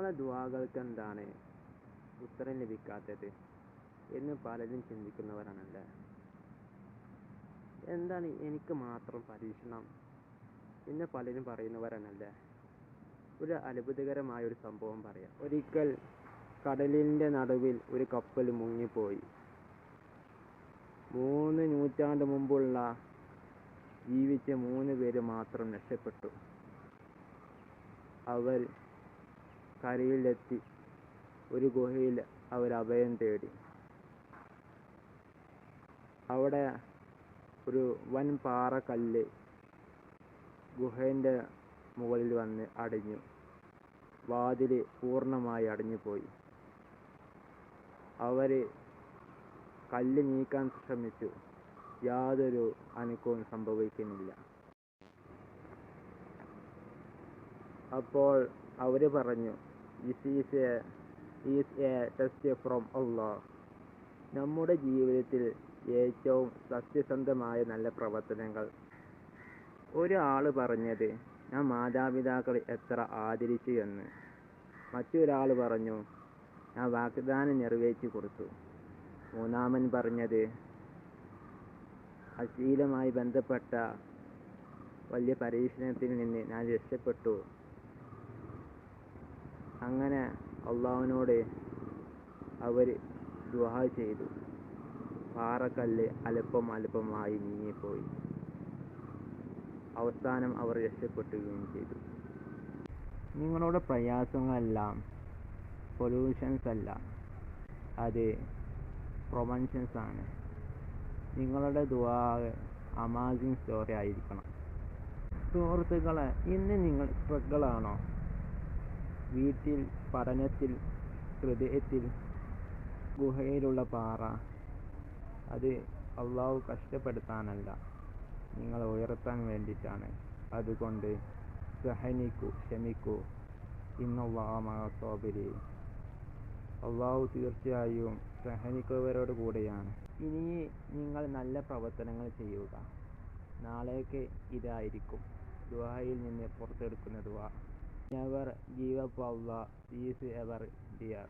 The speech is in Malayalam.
നമ്മളെ ദുവാകൾക്ക് എന്താണ് ഉത്തരം ലഭിക്കാത്തത് എന്ന് പലരും ചിന്തിക്കുന്നവരാണല്ലേ? എന്താണ് എനിക്ക് മാത്രം പരീക്ഷണം എന്ന് പലരും പറയുന്നവരാണല്ലേ? ഒരു അത്ഭുതകരമായ ഒരു സംഭവം പറയാം. ഒരിക്കൽ കടലിന്റെ നടുവിൽ ഒരു കപ്പൽ മുങ്ങിപ്പോയി. മൂന്ന് നൂറ്റാണ്ട് മുമ്പുള്ള ജീവിച്ച മൂന്ന് പേര് മാത്രം രക്ഷപ്പെട്ടു. അവർ കരയിലെത്തി. ഒരു ഗുഹയിൽ അവർ അഭയം തേടി. അവിടെ ഒരു വൻ പാറക്കല്ല് ഗുഹേന്റെ മുകളിൽ വന്ന് അടിഞ്ഞു. വാതിൽ പൂർണമായി അടഞ്ഞുപോയി. അവർ കല്ല് നീക്കാൻ ശ്രമിച്ചു. യാതൊരു അനക്കവും സംഭവിക്കുന്നില്ല. അപ്പോൾ അവർ പറഞ്ഞു is a is a test from Allah നമ്മുടെ ജീവിതത്തിൽ ഏറ്റവും സത്യസന്ധമായ നല്ല പ്രവർത്തനങ്ങൾ. ഒരാൾ പറഞ്ഞത് ഞാൻ മാതാപിതാക്കളെ എത്ര ആദരിച്ചു എന്ന്. മറ്റൊരാൾ പറഞ്ഞു ഞാൻ വാഗ്ദാനം നിറവേറ്റി കൊടുത്തു. മൂന്നാമൻ പറഞ്ഞത് അശ്ലീലമായി ബന്ധപ്പെട്ട വലിയ പരീക്ഷണത്തിൽ നിന്ന് ഞാൻ രക്ഷപ്പെട്ടു. അങ്ങനെ അള്ളാഹുവിനോട് അവർ ദുആ ചെയ്തു. പാറക്കല്ല് അല്പം അല്പമായി നീങ്ങിപ്പോയി. അവസാനം അവർ രക്ഷപ്പെടുകയും ചെയ്തു. നിങ്ങളുടെ പ്രയാസങ്ങളെല്ലാം പൊല്യൂഷൻസ് അല്ല. അത് പ്രൊമൻഷൻസ് ആണ്. നിങ്ങളുടെ ദുആ അമാസിങ് സ്റ്റോറി ആയിരിക്കണം. സുഹൃത്തുക്കളെ ഇന്ന് നിങ്ങൾ സ്ട്രഗിളാണോ വീട്ടിൽ പഠനത്തിൽ ഹൃദയത്തിൽ ഗുഹയിലുള്ള പാറ. അത് അള്ളാഹു കഷ്ടപ്പെടുത്താനല്ല നിങ്ങളെ ഉയർത്താൻ വേണ്ടിയിട്ടാണ്. അതുകൊണ്ട് സഹനിക്കൂ ക്ഷമിക്കൂ. ഇന്നുള്ളാമത്തോബരി അള്ളാഹു തീർച്ചയായും സഹനിക്കുന്നവരോട് കൂടെയാണ്. ഇനി നിങ്ങൾ നല്ല പ്രവർത്തനങ്ങൾ ചെയ്യുക. നാളേക്ക് ഇതായിരിക്കും. ദുആയിൽ നിന്ന് പുറത്തെടുക്കുന്ന ദുആ never up up Allah is ever dear